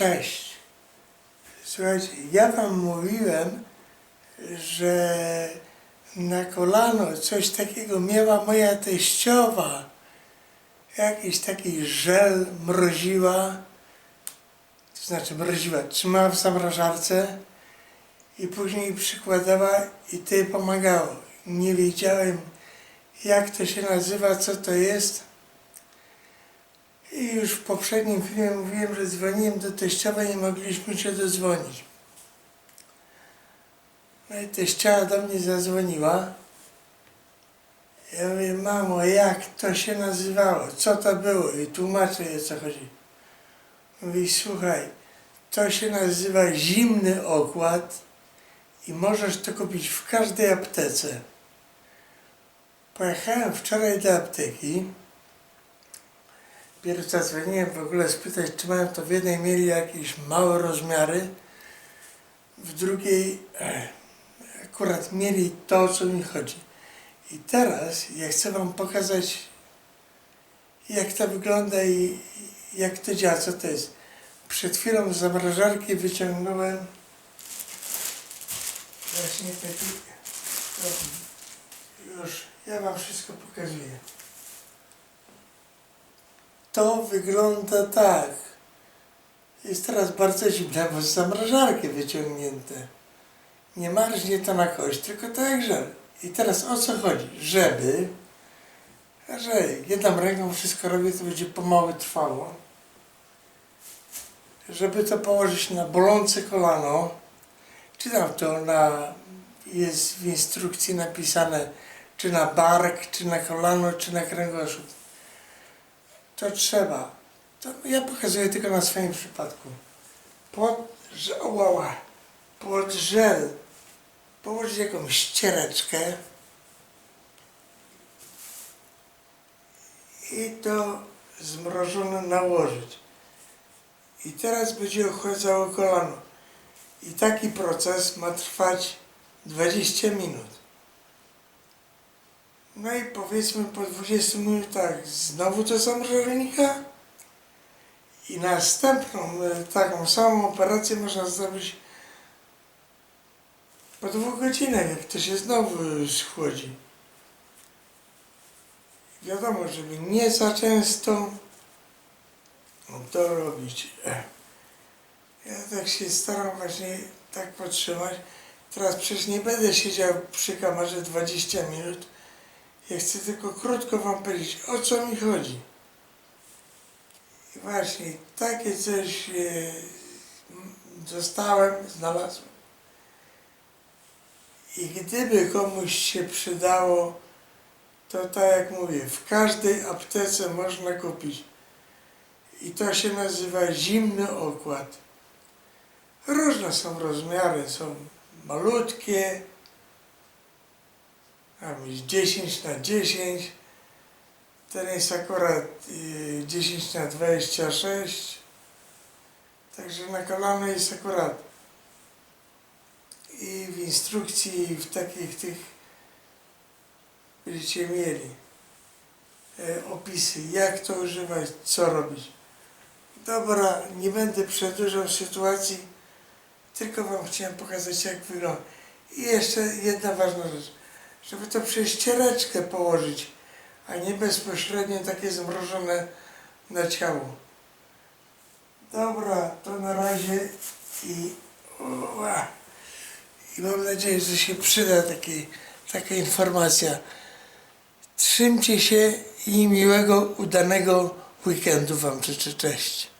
Cześć. Słuchajcie, ja wam mówiłem, że na kolano coś takiego miała moja teściowa. Jakiś taki żel mroziła, to znaczy mroziła, trzymała w zamrażarce i później przykładała i to pomagało. Nie wiedziałem jak to się nazywa, co to jest. I już w poprzednim filmie mówiłem, że dzwoniłem do teściowej i nie mogliśmy się dodzwonić. No i teściowa do mnie zadzwoniła. Ja mówię, mamo, jak to się nazywało? Co to było? I tłumaczę jej, co chodzi. Mówi, słuchaj, to się nazywa zimny okład i możesz to kupić w każdej aptece. Pojechałem wczoraj do apteki. Pierwszy zadzwoniłem w ogóle spytać, czy mają to w jednej mieli jakieś małe rozmiary, w drugiej e, akurat mieli to, o co mi chodzi. I teraz ja chcę Wam pokazać, jak to wygląda i jak to działa, co to jest. Przed chwilą z zamrażarki wyciągnąłem właśnie taki, już ja Wam wszystko pokazuję. To wygląda tak. Jest teraz bardzo zimne, bo zamrażarki wyciągnięte. Nie marznie to na kość, tylko tak żel. I teraz o co chodzi? Żeby, że jedną ręką wszystko robię, to będzie pomału trwało. Żeby to położyć na bolące kolano, czy tam to na, jest w instrukcji napisane, czy na bark, czy na kolano, czy na kręgosłup to trzeba. To ja pokazuję tylko na swoim przypadku. Pod, ołała, pod żel położyć jakąś ściereczkę i to zmrożone nałożyć. I teraz będzie ochładzało kolano. I taki proces ma trwać 20 minut. No i powiedzmy po 20 minutach znowu do zamrażalnika i następną e, taką samą operację można zrobić po dwóch godzinach, jak to się znowu schłodzi. Wiadomo, żeby nie za często to robić. E. Ja tak się staram właśnie tak podtrzymać. Teraz przecież nie będę siedział przy kamerze 20 minut. Ja chcę tylko krótko Wam powiedzieć, o co mi chodzi. I właśnie takie coś e, dostałem, znalazłem. I gdyby komuś się przydało, to tak jak mówię, w każdej aptece można kupić. I to się nazywa zimny okład. Różne są rozmiary, są malutkie, tam jest 10 na 10, ten jest akurat y, 10 na 26, także na kolano jest akurat. I w instrukcji w takich tych będziecie mieli e, opisy, jak to używać, co robić. Dobra, nie będę przedłużał sytuacji, tylko Wam chciałem pokazać, jak wygląda. I jeszcze jedna ważna rzecz żeby to przez ściereczkę położyć, a nie bezpośrednio takie zmrożone na ciało. Dobra, to na razie i, ua, i mam nadzieję, że się przyda taki, taka informacja. Trzymcie się i miłego, udanego weekendu Wam życzę. Cześć.